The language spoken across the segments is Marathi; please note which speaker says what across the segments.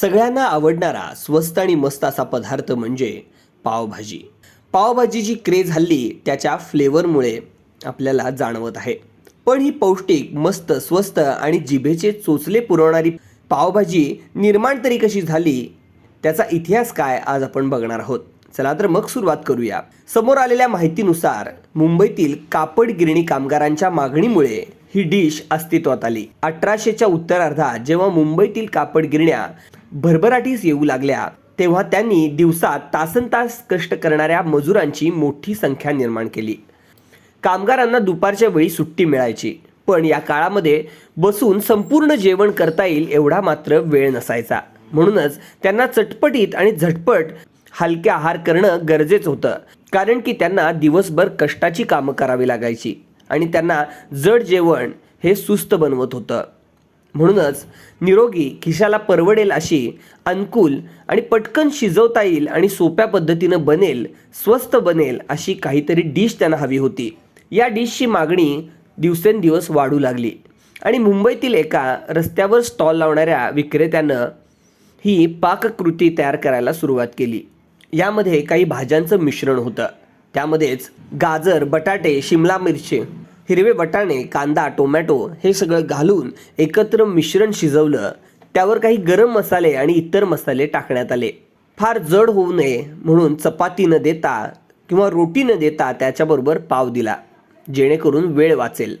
Speaker 1: सगळ्यांना आवडणारा स्वस्त आणि मस्त असा पदार्थ म्हणजे पावभाजी. पावभाजीची क्रेज हल्ली त्याच्या फ्लेवरमुळे आपल्याला जाणवत आहे. पण ही पौष्टिक मस्त स्वस्त आणि जिभेचे चोचले पुरवणारी पावभाजी निर्माण तरी कशी झाली त्याचा इतिहास काय आज आपण बघणार आहोत. चला तर मग सुरुवात करूया. समोर आलेल्या माहितीनुसार मुंबईतील कापड गिरणी कामगारांच्या मागणीमुळे ही डिश अस्तित्वात आली. अठराशेच्या उत्तरार्धात जेव्हा मुंबईतील कापड गिरण्या भरभराटीस येऊ लागल्या तेव्हा त्यांनी दिवसात तासन तास कष्ट करणाऱ्या मजुरांची मोठी संख्या निर्माण केली. कामगारांना दुपारच्या वेळी सुट्टी मिळायची पण या काळामध्ये बसून संपूर्ण जेवण करता येईल एवढा मात्र वेळ नसायचा. म्हणूनच त्यांना चटपटीत आणि झटपट हलके आहार करणं गरजेचं होतं कारण की त्यांना दिवसभर कष्टाची कामं करावी लागायची. आणि त्यांना जड जेवण हे सुस्त बनवत होतं. म्हणूनच निरोगी खिशाला परवडेल अशी अनुकूल आणि पटकन शिजवता येईल आणि सोप्या पद्धतीनं बनेल स्वस्त बनेल अशी काहीतरी डिश त्यांना हवी होती. या डिशची मागणी दिवसेंदिवस वाढू लागली. आणि मुंबईतील एका रस्त्यावर स्टॉल लावणाऱ्या विक्रेत्यानं ही पाककृती तयार करायला सुरुवात केली. यामध्ये काही भाज्यांचं मिश्रण होतं. त्यामध्येच गाजर बटाटे शिमला मिरची हिरवे वटाणे कांदा टोमॅटो हे सगळं घालून एकत्र मिश्रण शिजवलं. त्यावर काही गरम मसाले आणि इतर मसाले टाकण्यात आले. फार जड होऊ नये म्हणून चपाती न देता किंवा रोटी न देता त्याच्याबरोबर पाव दिला जेणेकरून वेळ वाचेल.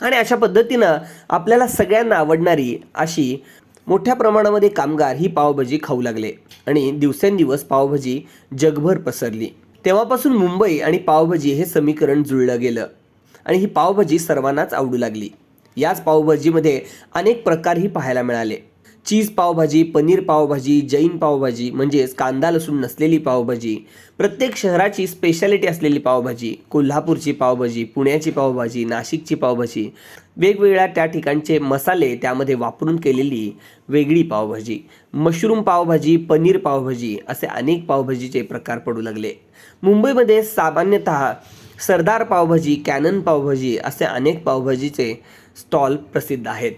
Speaker 1: आणि अशा पद्धतीनं आपल्याला सगळ्यांना आवडणारी अशी मोठ्या प्रमाणामध्ये कामगार ही पावभाजी खाऊ लागले आणि दिवसेंदिवस पावभाजी जगभर पसरली. तेव्हापासून मुंबई आणि पावभाजी हे समीकरण जुळलं गेलं. आणि ही पावभाजी सर्वांनाच आवडू लागली. याच पावभाजीमध्ये अनेक प्रकारही पाहायला मिळाले. चीज पावभाजी पनीर पावभाजी जैन पावभाजी म्हणजेच कांदा लसूण नसलेली पावभाजी प्रत्येक शहराची स्पेशालिटी असलेली पावभाजी कोल्हापूरची पावभाजी पुण्याची पावभाजी नाशिकची पावभाजी वेगवेगळ्या त्या ठिकाणचे मसाले त्यामध्ये वापरून केलेली वेगळी पावभाजी. मशरूम पावभाजी पनीर पावभाजी असे अनेक पावभाजीचे प्रकार पडू लागले. मुंबईमध्ये सामान्यतः सरदार पावभाजी कॅनन पावभाजी असे अनेक पावभाजीचे स्टॉल प्रसिद्ध आहेत.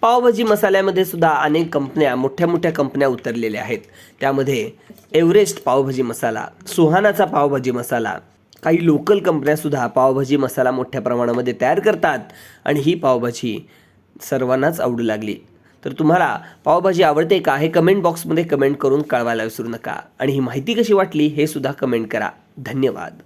Speaker 1: पावभाजी मसाल्यामध्ये सुद्धा अनेक कंपन्या मोठ्या मोठ्या कंपन्या उतरलेल्या आहेत. त्यामध्ये एव्हरेस्ट पावभाजी मसाला सुहानाचा पावभाजी मसाला काही लोकल कंपन्यासुद्धा पावभाजी मसाला मोठ्या प्रमाणामध्ये तयार करतात आणि ही पावभाजी सर्वांनाच आवडू लागली. तर तुम्हाला पावभाजी आवडते का हे कमेंट बॉक्समध्ये कमेंट करून कळवायला विसरू नका. आणि ही माहिती कशी वाटली हे सुद्धा कमेंट करा. धन्यवाद.